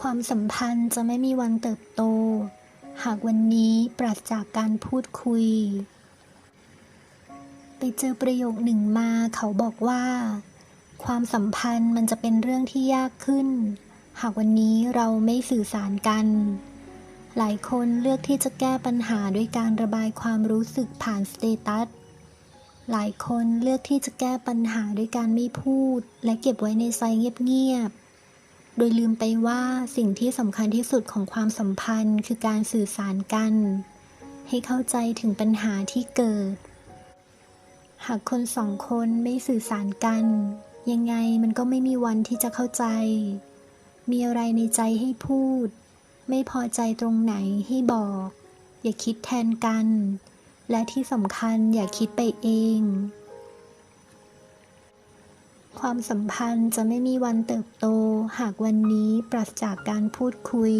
ความสัมพันธ์จะไม่มีวันเติบโต หากวันนี้ปราศจากการพูดคุย ไปเจอประโยคหนึ่งมาเขาบอกว่า ความสัมพันธ์มันจะเป็นเรื่องที่ยากขึ้น หากวันนี้เราไม่สื่อสารกัน หลายคนเลือกที่จะแก้ปัญหาด้วยการระบายความรู้สึกผ่านสเตตัสหลายคนเลือกที่จะแก้ปัญหาด้วยการไม่พูด และเก็บไว้ในใจเงียบๆ โดยลืมไปว่าสิ่งที่สำคัญที่สุดของความสัมพันธ์คือการสื่อสารกัน ให้เข้าใจถึงปัญหาที่เกิด หากคนสองคนไม่สื่อสารกัน ยังไงมันก็ไม่มีวันที่จะเข้าใจ มีอะไรในใจให้พูด ไม่พอใจตรงไหนให้บอก อย่าคิดแทนกัน และที่สำคัญอย่าคิดไปเอง ความสัมพันธ์จะไม่มีวันเติบโต หากวันนี้ปราศจากการพูดคุย